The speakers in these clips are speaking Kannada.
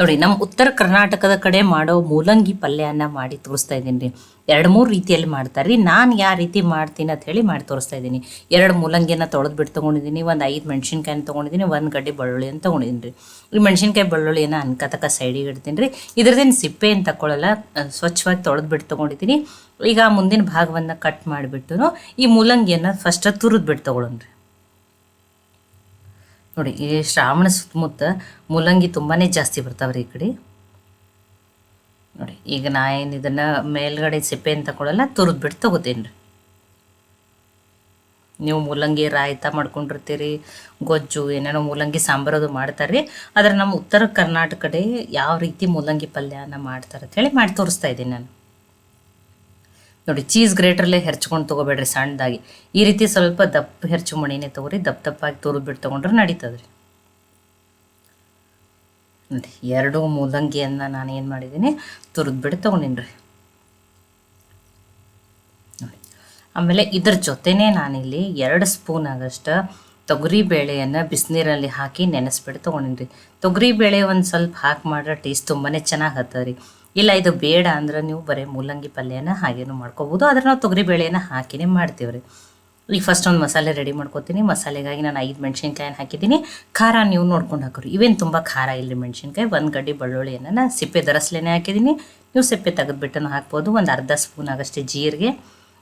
ನೋಡಿ ನಮ್ಮ ಉತ್ತರ ಕರ್ನಾಟಕದ ಕಡೆ ಮಾಡೋ ಮೂಲಂಗಿ ಪಲ್ಯನ ಮಾಡಿ ತೋರಿಸ್ತಾ ಇದ್ದೀನಿ ರೀ. ಎರಡು ಮೂರು ರೀತಿಯಲ್ಲಿ ಮಾಡ್ತಾರೆ ರೀ. ನಾನು ಯಾವ ರೀತಿ ಮಾಡ್ತೀನಿ ಅಂತ ಹೇಳಿ ಮಾಡಿ ತೋರಿಸ್ತಾ ಇದ್ದೀನಿ. ಎರಡು ಮೂಲಂಗಿನ ತೊಳೆದ್ಬಿಟ್ಟು ತೊಗೊಂಡಿದ್ದೀನಿ, ಒಂದು ಐದು ಮೆಣಸಿನ್ಕಾಯಿನ ತೊಗೊಂಡಿದ್ದೀನಿ, ಒಂದು ಗಡ್ಡೆ ಬೆಳ್ಳುಳ್ಳಿಯನ್ನು ತೊಗೊಂಡಿದ್ದೀನಿ ರೀ. ಈ ಮೆಣಸಿನ್ಕಾಯಿ ಬೆಳ್ಳುಳ್ಳಿನ ಅನ್ಕತಕ ಸೈಡಿಗೆ ಇಡ್ತೀನಿ ರೀ. ಇದ್ರದ್ದೇನು ಏನು ತಗೊಳ್ಳಲ್ಲ ಸ್ವಚ್ಛವಾಗಿ ತೊಳೆದ್ಬಿಟ್ಟು ತೊಗೊಂಡಿದ್ದೀನಿ. ಈಗ ಮುಂದಿನ ಭಾಗವನ್ನು ಕಟ್ ಮಾಡಿಬಿಟ್ಟು ಈ ಮೂಲಂಗಿಯನ್ನು ಫಸ್ಟ್ ತುರಿದ್ಬಿಟ್ಟು ತೊಗೊಳೋಣ ರೀ. ನೋಡಿ, ಈ ಶ್ರಾವಣ ಸುತ್ತಮುತ್ತ ಮೂಲಂಗಿ ತುಂಬಾ ಜಾಸ್ತಿ ಬರ್ತಾವ್ರಿ ಈ ಕಡೆ. ನೋಡಿ, ಈಗ ನಾ ಏನು ಇದನ್ನು ಮೇಲ್ಗಡೆ ಸಿಪ್ಪೆ ಅಂತ ತಗೊಳ್ಳಲ್ಲ ತುರಿದ್ಬಿಟ್ಟು ತೊಗೋತೀನಿ ರೀ. ನೀವು ಮೂಲಂಗಿ ರಾಯ್ತ ಮಾಡ್ಕೊಂಡಿರ್ತೀರಿ, ಗೊಜ್ಜು, ಏನೇನೋ ಮೂಲಂಗಿ ಸಾಂಬಾರದು ಮಾಡ್ತಾರೆ ರೀ ಆದರೆ ನಮ್ಮ ಉತ್ತರ ಕರ್ನಾಟಕ ಯಾವ ರೀತಿ ಮೂಲಂಗಿ ಪಲ್ಯನ ಮಾಡ್ತಾರೆ ಅಂತೇಳಿ ಮಾಡಿ ತೋರಿಸ್ತಾ ಇದ್ದೀನಿ ನಾನು. ನೋಡಿ ಚೀಸ್ ಗ್ರೇಟರ್ಲೇ ಹೆರ್ಚ್ಕೊಂಡು ತೊಗೋಬೇಡ್ರಿ ಸಣ್ಣದಾಗಿ. ಈ ರೀತಿ ಸ್ವಲ್ಪ ದಪ್ಪ ಹೆರ್ಚು ಮಣಿನೇ ತೊಗೊರಿ, ದಪ್ಪ ದಪ್ಪಾಗಿ ತುರಿದ್ಬಿಟ್ಟು ತೊಗೊಂಡ್ರೆ ನಡೀತದ್ರಿ. ನೋಡಿ, ಎರಡು ಮೂಲಂಗಿಯನ್ನು ನಾನು ಏನು ಮಾಡಿದ್ದೀನಿ ತುರಿದ್ಬಿಟ್ಟು ತೊಗೊಂಡಿನಿ ರೀ ನೋಡಿ, ಆಮೇಲೆ ಇದ್ರ ಜೊತೆನೇ ನಾನಿಲ್ಲಿ ಎರಡು ಸ್ಪೂನ್ ಆಗಷ್ಟು ತೊಗರಿ ಬೇಳೆಯನ್ನು ಬಿಸಿನೀರಲ್ಲಿ ಹಾಕಿ ನೆನೆಸ್ಬಿಟ್ಟು ತೊಗೊಂಡಿನ್ರಿ. ತೊಗರಿ ಬೇಳೆ ಒಂದು ಸ್ವಲ್ಪ ಹಾಕಿ ಮಾಡ್ರೆ ಟೇಸ್ಟ್ ತುಂಬಾ ಚೆನ್ನಾಗಿ ಹತ್ತದ ಇಲ್ಲ, ಇದು ಬೇಡ ಅಂದ್ರೆ ನೀವು ಬರೀ ಮೂಲಂಗಿ ಪಲ್ಯನ ಹಾಗೇನು ಮಾಡ್ಕೋಬೋದು. ಆದರೆ ನಾವು ತೊಗರಿ ಬೇಳೆನ ಹಾಕಿನೇ ಮಾಡ್ತೀವಿ ರೀ ಈಗ ಫಸ್ಟ್ ಒಂದು ಮಸಾಲೆ ರೆಡಿ ಮಾಡ್ಕೊತೀನಿ. ಮಸಾಲೆಗಾಗಿ ನಾನು ಐದು ಮೆಣಸಿನ್ಕಾಯಿನ ಹಾಕಿದ್ದೀನಿ. ಖಾರ ನೀವು ನೋಡ್ಕೊಂಡು ಹಾಕೋರಿ. ಇವೇನು ತುಂಬ ಖಾರ ಇಲ್ಲ ಮೆಣಸಿನ್ಕಾಯಿ. ಒಂದು ಗಡ್ಡಿ ಬೆಳ್ಳುಳ್ಳಿಯನ್ನು ನಾನು ಸಿಪ್ಪೆ ದರಸ್ಲೇನೆ ಹಾಕಿದ್ದೀನಿ. ನೀವು ಸಿಪ್ಪೆ ತೆಗೆದುಬಿಟ್ಟನ್ನು ಹಾಕ್ಬೋದು. ಒಂದು ಅರ್ಧ ಸ್ಪೂನ್ ಆಗಷ್ಟೇ ಜೀರಿಗೆ.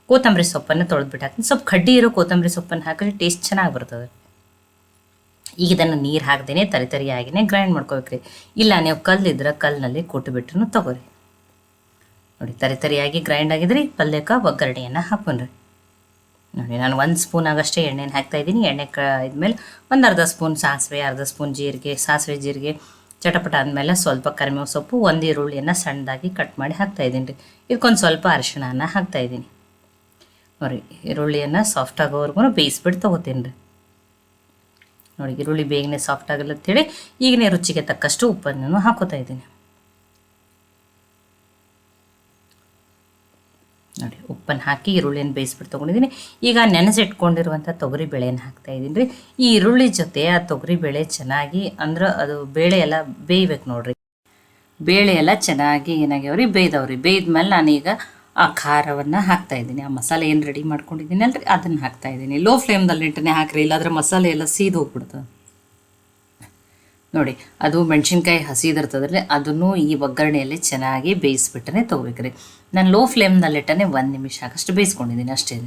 ಕೊತ್ತಂಬರಿ ಸೊಪ್ಪನ್ನು ತೊಳೆದ್ಬಿಟ್ಟು ಹಾಕ್ತೀನಿ. ಸ್ವಲ್ಪ ಕಡ್ಡಿ ಇರೋ ಕೊತ್ತಂಬರಿ ಸೊಪ್ಪನ್ನು ಹಾಕಿದ್ರೆ ಟೇಸ್ಟ್ ಚೆನ್ನಾಗಿ ಬರ್ತದೆ. ಈಗ ಇದನ್ನು ನೀರು ಹಾಕ್ದೇ ತರಿ ತರಿಯಾಗಿನೇ ಗ್ರೈಂಡ್ ಮಾಡ್ಕೋಬೇಕ್ರಿ. ಇಲ್ಲ ನೀವು ಕಲ್ಲಿದ್ರೆ ಕಲ್ಲಿನಲ್ಲಿ ಕೊಟ್ಟುಬಿಟ್ಟು ತಗೋರಿ. ನೋಡಿ, ತರಿ ತರಿಯಾಗಿ ಗ್ರೈಂಡ್ ಆಗಿದ್ರಿ ಪಲ್ಯಕ್ಕೆ ಒಗ್ಗರಣೆಯನ್ನು ಹಾಕೊಂಡ್ರಿ ನೋಡಿ, ನಾನು ಒಂದು ಸ್ಪೂನ್ ಆಗಷ್ಟೇ ಎಣ್ಣೆನ ಹಾಕ್ತಾ ಇದ್ದೀನಿ. ಎಣ್ಣೆ ಕ ಇದ್ಮೇಲೆ ಒಂದು ಅರ್ಧ ಸ್ಪೂನ್ ಸಾಸಿವೆ, ಅರ್ಧ ಸ್ಪೂನ್ ಜೀರಿಗೆ, ಸಾಸಿವೆ ಜೀರಿಗೆ, ಚಟಪಟ ಆದಮೇಲೆ ಸ್ವಲ್ಪ ಕರಿಮೆ ಸೊಪ್ಪು, ಒಂದು ಈರುಳ್ಳಿಯನ್ನು ಸಣ್ಣದಾಗಿ ಕಟ್ ಮಾಡಿ ಹಾಕ್ತಾ ಇದ್ದೀನಿ. ರೀ ಇದಕ್ಕೊಂದು ಸ್ವಲ್ಪ ಅರಿಶಿಣನ ಹಾಕ್ತಾ ಇದ್ದೀನಿ. ನೋಡಿ, ಈರುಳ್ಳಿಯನ್ನು ಸಾಫ್ಟ್ ಆಗೋವರೆಗೂ ಬೇಯಿಸ್ಬಿಟ್ಟು ತೊಗೋತೀನಿ ರೀ ನೋಡಿ, ಈರುಳ್ಳಿ ಬೇಗನೆ ಸಾಫ್ಟ್ ಆಗಲ್ಲ ಅಂತೇಳಿ ಈಗಿನ ರುಚಿಗೆ ತಕ್ಕಷ್ಟು ಉಪ್ಪನ್ನು ಹಾಕೋತಾ ಇದ್ದೀನಿ. ನೋಡಿ, ಉಪ್ಪನ್ನು ಹಾಕಿ ಈರುಳ್ಳಿಯನ್ನು ಬೇಯಿಸ್ಬಿಟ್ಟು ತೊಗೊಂಡಿದ್ದೀನಿ. ಈಗ ನೆನೆಸಿಟ್ಕೊಂಡಿರುವಂಥ ತೊಗರಿ ಬೇಳೆಯನ್ನು ಹಾಕ್ತಾ ಇದ್ದೀನಿ ರೀ. ಈ ಈರುಳ್ಳಿ ಜೊತೆ ಆ ತೊಗರಿ ಬೇಳೆ ಚೆನ್ನಾಗಿ ಅಂದ್ರೆ ಅದು ಬೇಳೆ ಎಲ್ಲ ಬೇಯ್ಬೇಕು ನೋಡ್ರಿ. ಬೇಳೆ ಎಲ್ಲ ಚೆನ್ನಾಗಿ ಏನಾಗ್ಯಾವ್ರಿ ಬೇಯ್ದವ್ರಿ ಬೇಯ್ದ್ಮೇಲೆ ನಾನೀಗ ಆ ಖಾರವನ್ನು ಹಾಕ್ತಾ ಇದ್ದೀನಿ. ಆ ಮಸಾಲೆ ಏನು ರೆಡಿ ಮಾಡ್ಕೊಂಡಿದ್ದೀನಿ ಅಲ್ರಿ ಅದನ್ನು ಹಾಕ್ತಾ ಇದ್ದೀನಿ. ಲೋ ಫ್ಲೇಮ್ದಲ್ಲಿ ಇಟ್ಟನೆ ಹಾಕ್ರಿ, ಇಲ್ಲಾಂದ್ರೆ ಮಸಾಲೆ ಎಲ್ಲ ಸೀದ್ ಹೋಗ್ಬಿಡ್ತದೆ ನೋಡಿ, ಅದು ಮೆಣಸಿನ್ಕಾಯಿ ಹಸಿದಿರ್ತದ್ರೆ ಅದನ್ನು ಈ ಒಗ್ಗರಣೆಯಲ್ಲಿ ಚೆನ್ನಾಗಿ ಬೇಯಿಸ್ಬಿಟ್ಟನೆ ತೊಗೋಬೇಕ್ರಿ. ನಾನು ಲೋ ಫ್ಲೇಮ್ನಲ್ಲಿಟ್ಟನೆ ಒಂದು ನಿಮಿಷ ಆಗಷ್ಟು ಬೇಯಿಸ್ಕೊಂಡಿದ್ದೀನಿ ಅಷ್ಟೇ.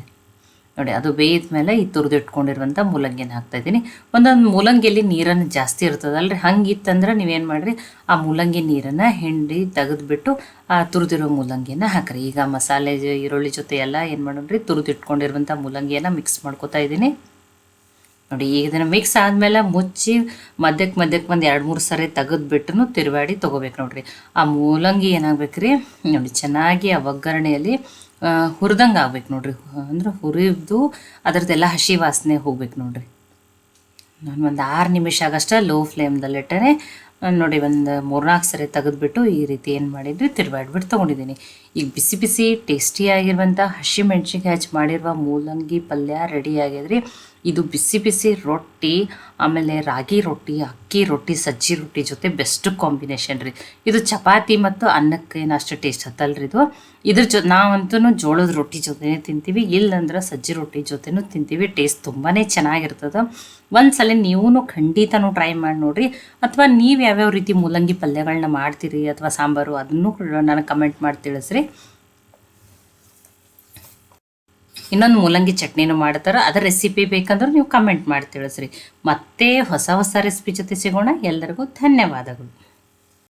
ನೋಡಿ, ಅದು ಬೇಯಿದ ಮೇಲೆ ಈ ತುರಿದಿಟ್ಕೊಂಡಿರುವಂಥ ಮೂಲಂಗಿನ ಹಾಕ್ತಾ ಇದ್ದೀನಿ. ಒಂದೊಂದು ಮೂಲಂಗಿಯಲ್ಲಿ ನೀರನ್ನು ಜಾಸ್ತಿ ಇರ್ತದಲ್ರಿ? ಹಂಗಿತ್ತಂದ್ರೆ ನೀವೇನು ಮಾಡಿರಿ? ಆ ಮೂಲಂಗಿ ನೀರನ್ನು ಹಿಂಡಿ ತೆಗೆದುಬಿಟ್ಟು ಆ ತುರಿದಿರೋ ಮೂಲಂಗಿನ ಹಾಕ್ರಿ. ಈಗ ಮಸಾಲೆ, ಈರುಳ್ಳಿ ಜೊತೆ ಎಲ್ಲ ಏನು ಮಾಡೋಣ್ರಿ? ತುರಿದಿಟ್ಕೊಂಡಿರುವಂಥ ಮೂಲಂಗಿಯನ್ನು ಮಿಕ್ಸ್ ಮಾಡ್ಕೋತಾ ಇದ್ದೀನಿ. ನೋಡಿ, ಈಗ ಇದನ್ನು ಮಿಕ್ಸ್ ಆದಮೇಲೆ ಮುಚ್ಚಿ ಮಧ್ಯಕ್ಕೆ ಮಧ್ಯಕ್ಕೆ ಒಂದು ಎರಡು ಮೂರು ಸರಿ ತೆಗೆದ್ಬಿಟ್ಟು ತಿರುವಾಡಿ ತೊಗೋಬೇಕು ನೋಡಿರಿ. ಆ ಮೂಲಂಗಿ ಏನಾಗ್ಬೇಕು ರೀ ನೋಡಿ, ಚೆನ್ನಾಗಿ ಆ ಒಗ್ಗರಣೆಯಲ್ಲಿ ಹುರಿದಂಗೆ ಆಗ್ಬೇಕು ನೋಡಿರಿ. ಅಂದ್ರೆ ಹುರಿದು ಅದರದ್ದೆಲ್ಲ ಹಸಿ ವಾಸನೆ ಹೋಗ್ಬೇಕು ನೋಡಿರಿ. ನಾನು ಒಂದು ಆರು ನಿಮಿಷ ಆಗಷ್ಟೇ ಲೋ ಫ್ಲೇಮ್ದಲ್ಲಿಟ್ಟರೆ ನೋಡಿ, ಒಂದು ಮೂರ್ನಾಲ್ಕು ಸರಿ ತೆಗೆದ್ಬಿಟ್ಟು ಈ ರೀತಿ ಏನು ಮಾಡಿದ್ವಿ? ತಿರುವಾಡ್ಬಿಟ್ಟು ತೊಗೊಂಡಿದ್ದೀನಿ. ಈಗ ಬಿಸಿ ಬಿಸಿ ಟೇಸ್ಟಿಯಾಗಿರುವಂಥ ಹಸಿ ಮೆಣಸಿನ್ಕಾಯಿ ಹಚ್ಚಿ ಮಾಡಿರುವ ಮೂಲಂಗಿ ಪಲ್ಯ ರೆಡಿ ಆಗ್ಯದ್ರಿ ಇದು ಬಿಸಿ ಬಿಸಿ ರೊಟ್ಟಿ, ಆಮೇಲೆ ರಾಗಿ ರೊಟ್ಟಿ, ಅಕ್ಕಿ ರೊಟ್ಟಿ, ಸಜ್ಜಿ ರೊಟ್ಟಿ ಜೊತೆ ಬೆಸ್ಟ್ ಕಾಂಬಿನೇಷನ್ ರೀ. ಇದು ಚಪಾತಿ ಮತ್ತು ಅನ್ನಕ್ಕೆ ಏನು ಅಷ್ಟು ಟೇಸ್ಟ್ ಹತ್ತಲ್ರಿ ಇದು. ಇದ್ರ ಜೊ ನಾವಂತೂ ಜೋಳದ ರೊಟ್ಟಿ ಜೊತೆನೇ ತಿಂತೀವಿ, ಇಲ್ಲಂದ್ರೆ ಸಜ್ಜಿ ರೊಟ್ಟಿ ಜೊತೆನೂ ತಿಂತೀವಿ ಟೇಸ್ಟ್ ತುಂಬಾ ಚೆನ್ನಾಗಿರ್ತದೆ. ಒಂದು ಸಲ ನೀವು ಖಂಡಿತನೂ ಟ್ರೈ ಮಾಡಿ ನೋಡಿರಿ. ಅಥವಾ ನೀವು ಯಾವ್ಯಾವ ರೀತಿ ಮೂಲಂಗಿ ಪಲ್ಯಗಳನ್ನ ಮಾಡ್ತೀರಿ ಅಥವಾ ಸಾಂಬಾರು, ಅದನ್ನು ನನಗೆ ಕಮೆಂಟ್ ಮಾಡಿ ತಿಳಿಸ್ರಿ. ಇನ್ನೊಂದು ಮೂಲಂಗಿ ಚಟ್ನಿನೂ ಮಾಡ್ತಾರೆ. ಅದರ ರೆಸಿಪಿ ಬೇಕಂದ್ರೆ ನೀವು ಕಮೆಂಟ್ ಮಾಡಿ ತಿಳಿಸ್ರಿ. ಮತ್ತೆ ಹೊಸ ಹೊಸ ರೆಸಿಪಿ ಜೊತೆ ಸಿಗೋಣ. ಎಲ್ಲರಿಗೂ ಧನ್ಯವಾದಗಳು.